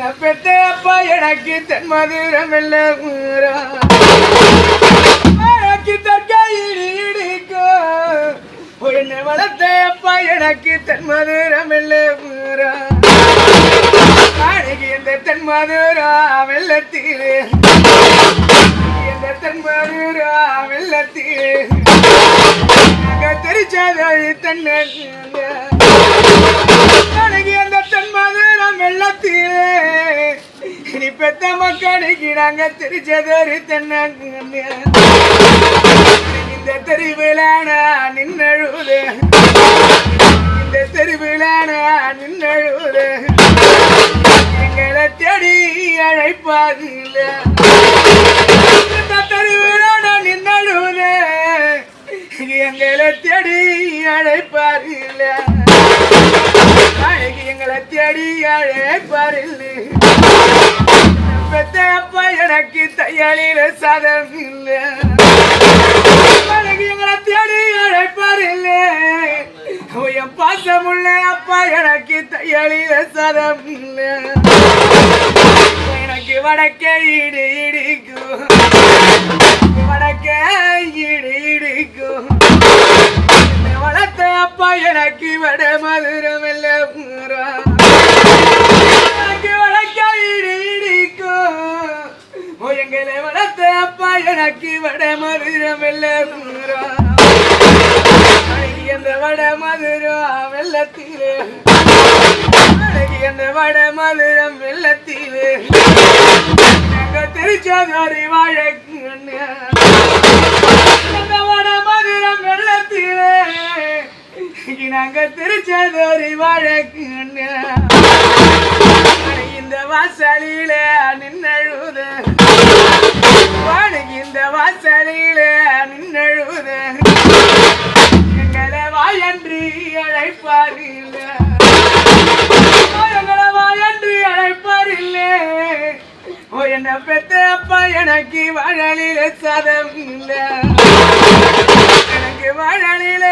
என்ன பெத்த அப்பா எனக்கு தென் மதுரம் இல்ல எனக்கு தற்கையில் இடிக்கும் உன்னை வளர்த்த அப்பா எனக்கு தென் மதுரம் இல்ல அழகி இந்த தென் மதுரா வெள்ளத்தில். இந்த தென் மதுரா வெள்ளத்தில். தெரிச்சாதோழி தன்னை பெத்த மக்களுக்கு நாங்க தெரிச்சதொரு தென்னங்க இந்த தெருவில் நின்னழுது. இந்த தெருவில் நின்னழுது. எங்களை தேடி அழைப்பாதில்ல இந்த தெருவில் நின்னழுது. எங்களை தேடி அழைப்பாதில்ல எங்களை தேடி அழைப்பாரில்லை பெத்த அப்பா எனக்கு தையலில சதம் இல்லை எங்களை தேடி அழைப்பார் இல்லை என் பாசமுள்ள அப்பா எனக்கு தையலில சதம் இல்லை எனக்கு வடக்கே இடி இடிக்கும். வடக்கே இடி இடிக்கும். வளர்த்த அப்பா எனக்கு வட மதுரம் இல்லை எனக்கு வட மதுரம் இல்லை அழகி அந்த வட மதுரம் வெள்ளத்திலே அழகி அந்த வட மதுரம் வெள்ளத்திலே எங்க திருச்சாதாரி வாழக்கு அந்த வட மதுரம் வெள்ளத்திலே நாங்க திருச்சாதாரி வாழக்கு இந்த வாசலிலே வாசலில நின்னழுவது எங்களை வாயன்றி அழைப்பாரில்ல. எங்களை வாயன்றி அழைப்பாரில்லை. ஓ என்ன பெத்த அப்பா எனக்கு வாழலில சதம் இல்லை எனக்கு வாழலில